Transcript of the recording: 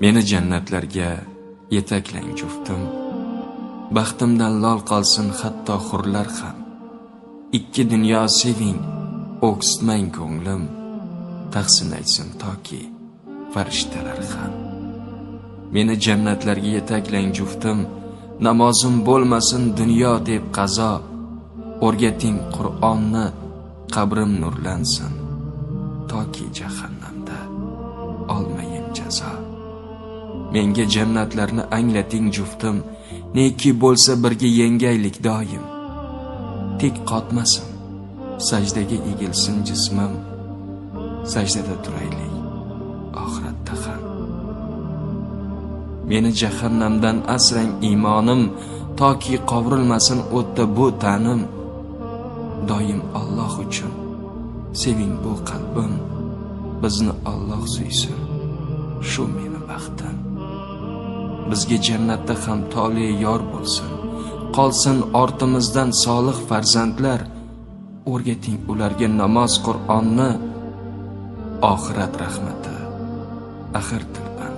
meni jannatlarga yetaklang juftim baxtimdan lol qolsin hatto hurlar ham. Ikki dunyo seving o'ksitmang ko'nglim. Tahsin aytsin toki farishtalar ham. Meni jannatlarga yetaklang juftim namozim bo'lmasin dunyo deb qazo. O'rgating qur'onni qabrim nurlansin toki jahannamda. Menga jannatlarni anglating juftim. Neki bo'lsa birga yengaylik doim. Tik qotmasin. Sajdaga egilsin jismim. Sajdada turaylik oxiratda ham. Meni jahannamdan asrang iymonim. Toki qovrilmasin o'tda bu tanim. Doim Alloh uchun seving bu qalbim. Bizni Alloh suysin shu meni baxtim bizga jannatda ham tole yor bo'lsin. Qolsin ortimizdan solih farzandlar. O'rgating ularga namoz qur'onni. Oxirat rahmati. Axir tilba